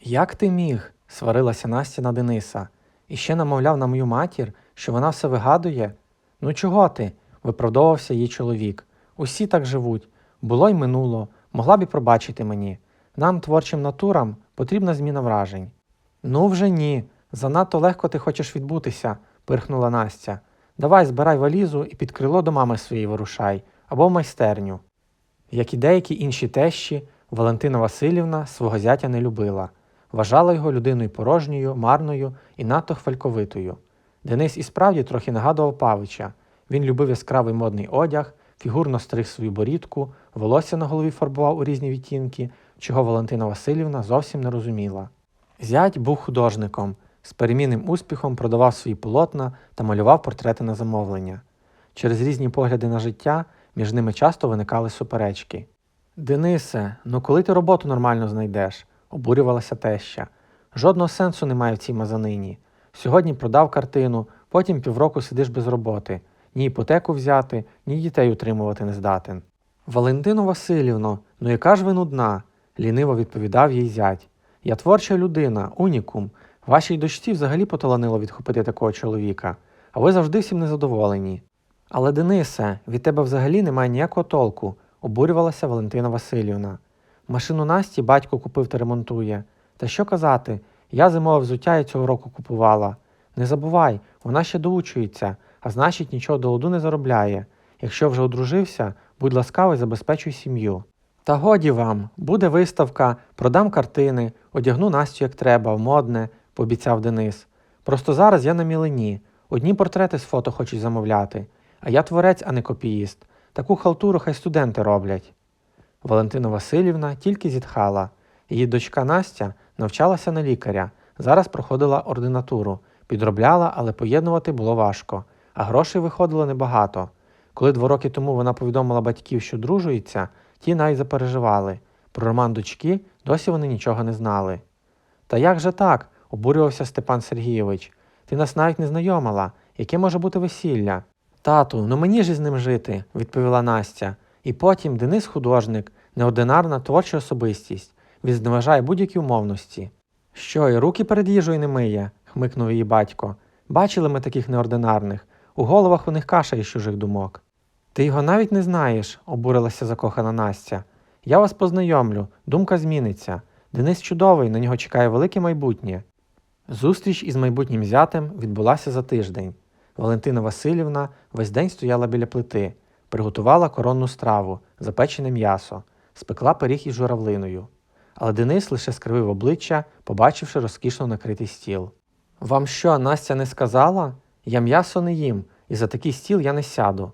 Як ти міг? сварилася Настя на Дениса. І ще намовляв на мою матір, що вона все вигадує. Ну чого ти? виправдовувався її чоловік. Усі так живуть. Було й минуло, могла б і пробачити мені. Нам, творчим натурам, потрібна зміна вражень. Ну вже ні. Занадто легко ти хочеш відбутися, пирхнула Настя. Давай збирай валізу і під крило до мами своєї вирушай, або в майстерню. Як і деякі інші тещі, Валентина Васильівна свого зятя не любила, вважала його людиною порожньою, марною і надто хвальковитою. Денис і справді трохи нагадував Павича. Він любив яскравий модний одяг, фігурно стриг свою борідку, волосся на голові фарбував у різні відтінки, чого Валентина Васильівна зовсім не розуміла. Зять був художником, з перемінним успіхом продавав свої полотна та малював портрети на замовлення. Через різні погляди на життя між ними часто виникали суперечки. Денисе, ну коли ти роботу нормально знайдеш? Обурювалася теща. Жодного сенсу немає в цій мазанині. Сьогодні продав картину, потім півроку сидиш без роботи, ні іпотеку взяти, ні дітей утримувати не здатен. Валентино Васильівно, ну яка ж ви нудна? ліниво відповідав їй зять. Я творча людина, унікум. Вашій дочці взагалі поталанило відхопити такого чоловіка, а ви завжди всім незадоволені. Але, Денисе, від тебе взагалі немає ніякого толку, обурювалася Валентина Васильівна. Машину Насті батько купив та ремонтує. Та що казати, я зимове взуття і цього року купувала. Не забувай, вона ще доучується, а значить нічого до ладу не заробляє. Якщо вже одружився, будь ласкавий, забезпечуй сім'ю. Та годі вам, буде виставка, продам картини, одягну Настю як треба, в модне, пообіцяв Денис. Просто зараз я на мілені. Одні портрети з фото хочуть замовляти, а я творець, а не копіїст. Таку халтуру хай студенти роблять. Валентина Васильівна тільки зітхала. Її дочка Настя навчалася на лікаря, зараз проходила ординатуру, підробляла, але поєднувати було важко, а грошей виходило небагато. Коли два роки тому вона повідомила батьків, що дружується, ті навіть запереживали. Про роман дочки досі вони нічого не знали. Та як же так? обурювався Степан Сергійович. Ти нас навіть не знайомила. Яке може бути весілля? Тату, ну мені ж із ним жити, відповіла Настя. І потім Денис художник, неординарна творча особистість, відзневажає будь-які умовності. Що, і руки перед їжею не миє, хмикнув її батько. Бачили ми таких неординарних. У головах у них каша із чужих думок. Ти його навіть не знаєш, обурилася закохана Настя. Я вас познайомлю, думка зміниться. Денис чудовий, на нього чекає велике майбутнє. Зустріч із майбутнім зятем відбулася за тиждень. Валентина Васильівна весь день стояла біля плити, приготувала коронну страву, запечене м'ясо, спекла пиріг із журавлиною. Але Денис лише скривив обличчя, побачивши розкішно накритий стіл. Вам що, Настя не сказала? Я м'ясо не їм, і за такий стіл я не сяду.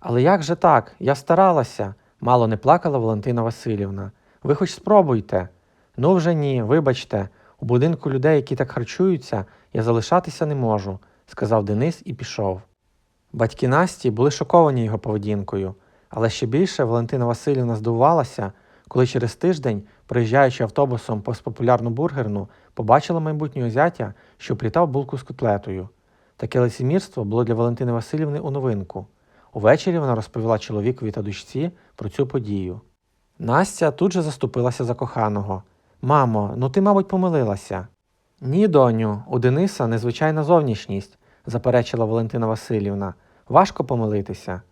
Але як же так? Я старалася, мало не плакала Валентина Васильівна. Ви хоч спробуйте. Ну вже ні, вибачте, у будинку людей, які так харчуються, я залишатися не можу, сказав Денис і пішов. Батьки Насті були шоковані його поведінкою, але ще більше Валентина Васильівна здивувалася, коли через тиждень, приїжджаючи автобусом повз популярну бургерну, побачила майбутнього зятя, що плітав булку з котлетою. Таке лицемірство було для Валентини Васильівни у новинку. Увечері вона розповіла чоловікові та дочці про цю подію. Настя тут же заступилася за коханого. Мамо, ну ти, мабуть, помилилася. Ні, доню, у Дениса незвичайна зовнішність, заперечила Валентина Васильівна. Важко помилитися.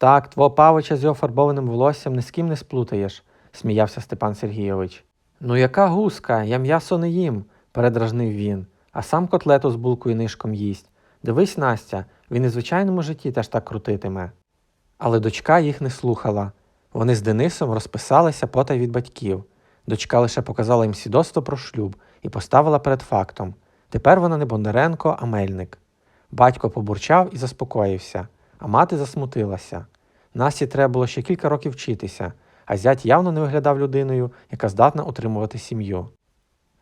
Так, твого павича з його фарбованим волоссям ні з ким не сплутаєш, сміявся Степан Сергійович. Ну, яка гуска, я м'ясо не їм, передражнив він, а сам котлету з булкою нишком їсть. Дивись, Настя, він і в звичайному житті теж так крутитиме. Але дочка їх не слухала. Вони з Денисом розписалися потай від батьків. Дочка лише показала їм свідоцтво про шлюб і поставила перед фактом. Тепер вона не Бондаренко, а Мельник. Батько побурчав і заспокоївся, а мати засмутилася. Насті треба було ще кілька років вчитися, а зять явно не виглядав людиною, яка здатна утримувати сім'ю.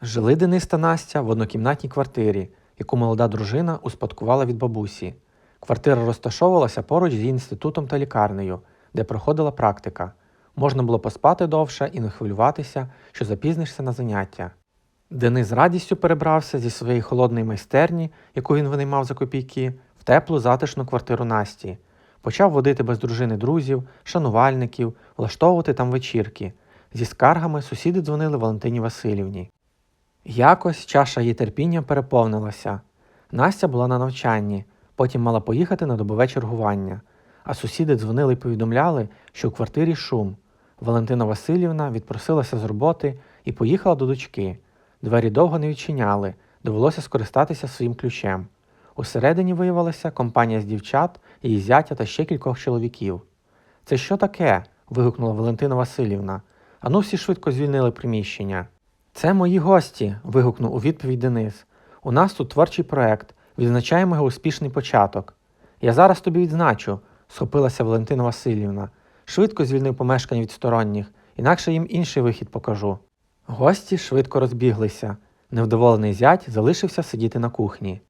Жили Денис та Настя в однокімнатній квартирі, яку молода дружина успадкувала від бабусі. Квартира розташовувалася поруч з інститутом та лікарнею, де проходила практика. Можна було поспати довше і не хвилюватися, що запізнишся на заняття. Денис з радістю перебрався зі своєї холодної майстерні, яку він винаймав за копійки, в теплу затишну квартиру Насті. Почав водити без дружини друзів, шанувальників, влаштовувати там вечірки. Зі скаргами сусіди дзвонили Валентині Васильівні. Якось чаша її терпіння переповнилася. Настя була на навчанні, потім мала поїхати на добове чергування, а сусіди дзвонили і повідомляли, що у квартирі шум. Валентина Васильівна відпросилася з роботи і поїхала до дочки. Двері довго не відчиняли, довелося скористатися своїм ключем. Усередині виявилася компанія з дівчат, її зятя та ще кількох чоловіків. Це що таке? вигукнула Валентина Васильівна. Ану всі швидко звільнили приміщення. Це мої гості. вигукнув у відповідь Денис. У нас тут творчий проект, відзначаємо його успішний початок. Я зараз тобі відзначу, схопилася Валентина Васильівна. Швидко звільнив помешкання від сторонніх, інакше їм інший вихід покажу. Гості швидко розбіглися. Невдоволений зять залишився сидіти на кухні.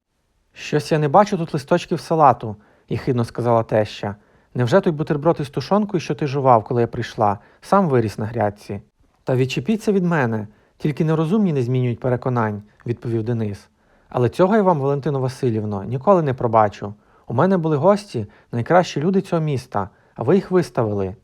Щось я не бачу тут листочків салату, єхидно сказала теща. Невже той бутерброд із тушонкою, що ти жував, коли я прийшла, сам виріс на грядці? Та відчепіться від мене, тільки нерозумні не змінюють переконань, відповів Денис. Але цього я вам, Валентино Васильівно, ніколи не пробачу. У мене були гості, найкращі люди цього міста, а ви їх виставили.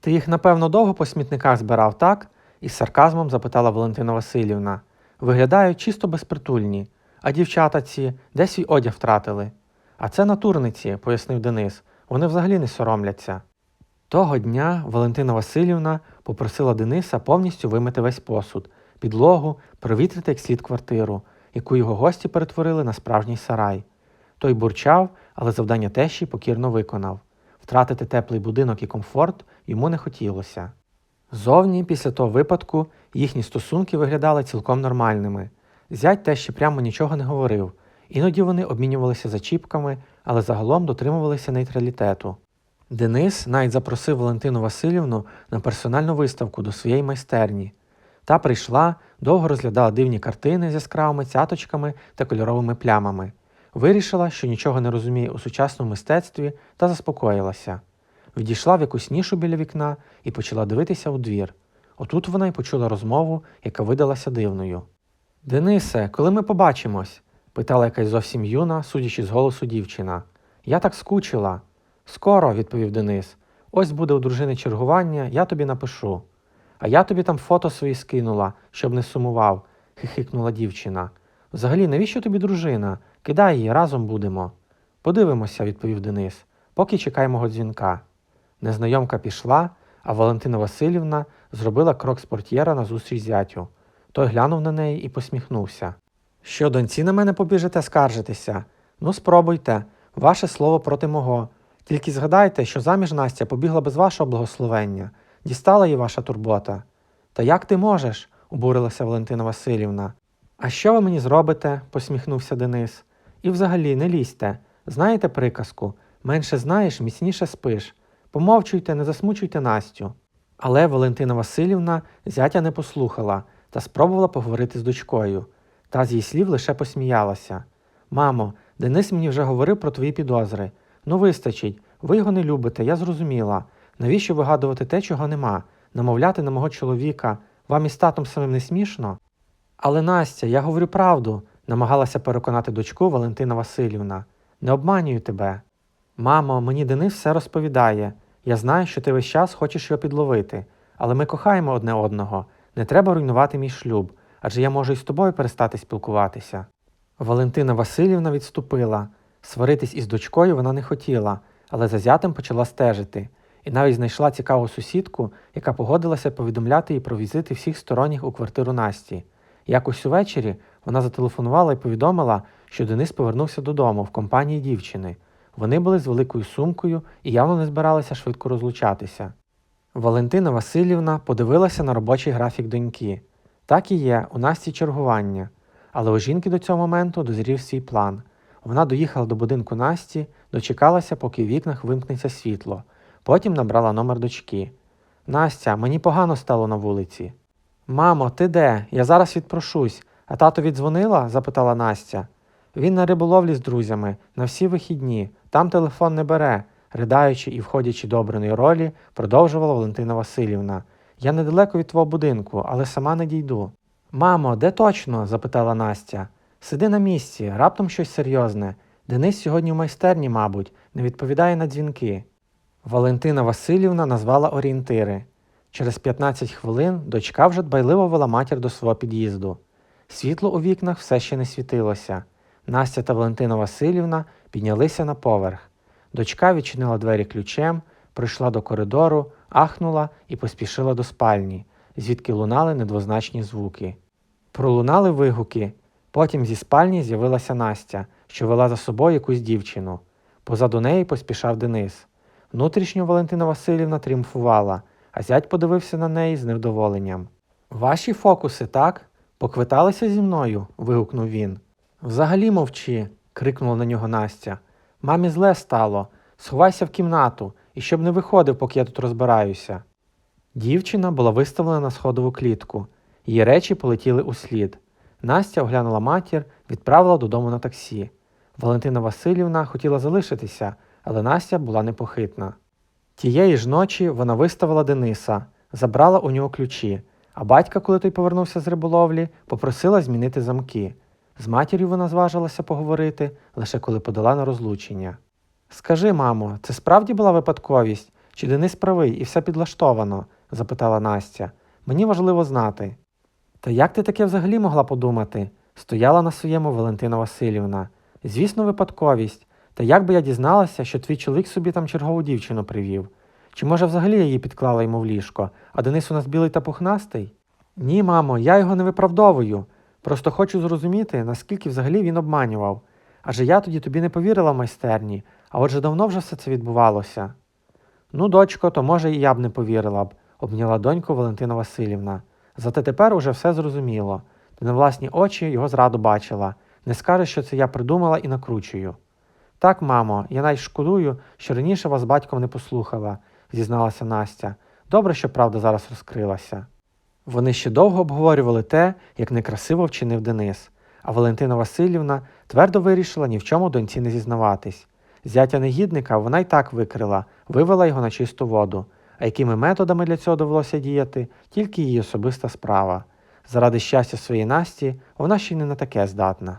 Ти їх, напевно, довго по смітниках збирав, так? із сарказмом запитала Валентина Васильівна. Виглядають чисто безпритульні, а дівчата ці де свій одяг втратили. А це натурниці, пояснив Денис. Вони взагалі не соромляться. Того дня Валентина Васильівна попросила Дениса повністю вимити весь посуд, підлогу, провітрити як слід квартиру, яку його гості перетворили на справжній сарай. Той бурчав, але завдання тещі покірно виконав. Втратити теплий будинок і комфорт йому не хотілося. Зовні, після того випадку, їхні стосунки виглядали цілком нормальними. Зять тещі прямо нічого не говорив, іноді вони обмінювалися зачіпками, але загалом дотримувалися нейтралітету. Денис навіть запросив Валентину Васильівну на персональну виставку до своєї майстерні. Та прийшла, довго розглядала дивні картини з яскравими цяточками та кольоровими плямами. Вирішила, що нічого не розуміє у сучасному мистецтві, та заспокоїлася. Відійшла в якусь нішу біля вікна і почала дивитися у двір. Отут вона й почула розмову, яка видалася дивною. Денисе, коли ми побачимось? питала якась зовсім юна, судячи з голосу дівчина. Я так скучила. Скоро, відповів Денис. Ось буде у дружини чергування, я тобі напишу. А я тобі там фото свої скинула, щоб не сумував, хихикнула дівчина. Взагалі, навіщо тобі дружина? Кидай її, разом будемо. Подивимося, відповів Денис, поки чекай мого дзвінка. Незнайомка пішла, а Валентина Васильівна зробила крок з портьєра назустріч зятю. Той глянув на неї і посміхнувся. Що, доньці на мене побіжите скаржитися? Ну, спробуйте, ваше слово проти мого. Тільки згадайте, що заміж Настя побігла без вашого благословення, дістала її ваша турбота. Та як ти можеш? обурилася Валентина Васильівна. А що ви мені зробите? посміхнувся Денис. І взагалі не лізьте. Знаєте приказку менше знаєш, міцніше спиш. Помовчуйте, не засмучуйте Настю. Але Валентина Васильівна зятя не послухала та спробувала поговорити з дочкою. Та з її слів лише посміялася. Мамо, Денис мені вже говорив про твої підозри. Ну, вистачить, ви його не любите, я зрозуміла. Навіщо вигадувати те, чого нема, намовляти на мого чоловіка, вам із татом самим не смішно? Але Настя, я говорю правду, намагалася переконати дочку Валентина Васильівна. Не обманюю тебе. Мамо, мені Денис все розповідає. Я знаю, що ти весь час хочеш його підловити, але ми кохаємо одне одного. Не треба руйнувати мій шлюб, адже я можу і з тобою перестати спілкуватися. Валентина Васильівна відступила. Сваритись із дочкою вона не хотіла, але за зятем почала стежити, і навіть знайшла цікаву сусідку, яка погодилася повідомляти їй про візити всіх сторонніх у квартиру Насті. Якось увечері вона зателефонувала і повідомила, що Денис повернувся додому в компанії дівчини. Вони були з великою сумкою і явно не збиралися швидко розлучатися. Валентина Васильівна подивилася на робочий графік доньки. Так і є, у Насті чергування. Але у жінки до цього моменту дозрів свій план. Вона доїхала до будинку Насті, дочекалася, поки в вікнах вимкнеться світло. Потім набрала номер дочки. Настя, мені погано стало на вулиці. Мамо, ти де? Я зараз відпрошусь. А тато віддзвонила? запитала Настя. Він на риболовлі з друзями, на всі вихідні, там телефон не бере, ридаючи і входячи до обраної ролі, продовжувала Валентина Васильівна. Я недалеко від твого будинку, але сама не дійду. Мамо, де точно? запитала Настя. Сиди на місці, раптом щось серйозне. Денис сьогодні в майстерні, мабуть, не відповідає на дзвінки. Валентина Васильівна назвала орієнтири. Через 15 хвилин дочка вже дбайливо вела матір до свого під'їзду. Світло у вікнах все ще не світилося. Настя та Валентина Васильівна піднялися на поверх. Дочка відчинила двері ключем, пройшла до коридору, ахнула і поспішила до спальні, звідки лунали недвозначні звуки. Пролунали вигуки. Потім зі спальні з'явилася Настя, що вела за собою якусь дівчину. Позаду неї поспішав Денис. Внутрішньо Валентина Васильівна тріумфувала, а зять подивився на неї з невдоволенням. Ваші фокуси, так? Поквиталися зі мною? вигукнув він. Взагалі мовчи, крикнула на нього Настя. Мамі зле стало. Сховайся в кімнату і щоб не виходив, поки я тут розбираюся. Дівчина була виставлена на сходову клітку. Її речі полетіли у слід. Настя оглянула матір, відправила додому на таксі. Валентина Васильівна хотіла залишитися, але Настя була непохитна. Тієї ж ночі вона виставила Дениса, забрала у нього ключі, а батька, коли той повернувся з риболовлі, попросила змінити замки. З матір'ю вона зважилася поговорити лише коли подала на розлучення. Скажи, мамо, це справді була випадковість? Чи Денис правий і все підлаштовано? запитала Настя. Мені важливо знати. Та як ти таке взагалі могла подумати? стояла на своєму Валентина Васильівна. Звісно, випадковість. Та як би я дізналася, що твій чоловік собі там чергову дівчину привів? Чи може взагалі я її підклала йому в ліжко, а Денис у нас білий та пухнастий? Ні, мамо, я його не виправдовую. Просто хочу зрозуміти, наскільки взагалі він обманював. Адже я тоді тобі не повірила в майстерні, а отже давно вже все це відбувалося. Ну, дочко, то може і я б не повірила б, обняла доньку Валентина Васильівна. Зате тепер уже все зрозуміло. Ти на власні очі його зраду бачила. Не скажеш, що це я придумала і накручую. Так, мамо, я навіть шкодую, що раніше вас батьком не послухала, зізналася Настя. Добре, що правда зараз розкрилася. Вони ще довго обговорювали те, як некрасиво вчинив Денис, а Валентина Васильівна твердо вирішила ні в чому доньці не зізнаватись. Зятя негідника вона й так викрила, вивела його на чисту воду. А якими методами для цього довелося діяти, тільки її особиста справа. Заради щастя своєї Насті вона ще й не на таке здатна.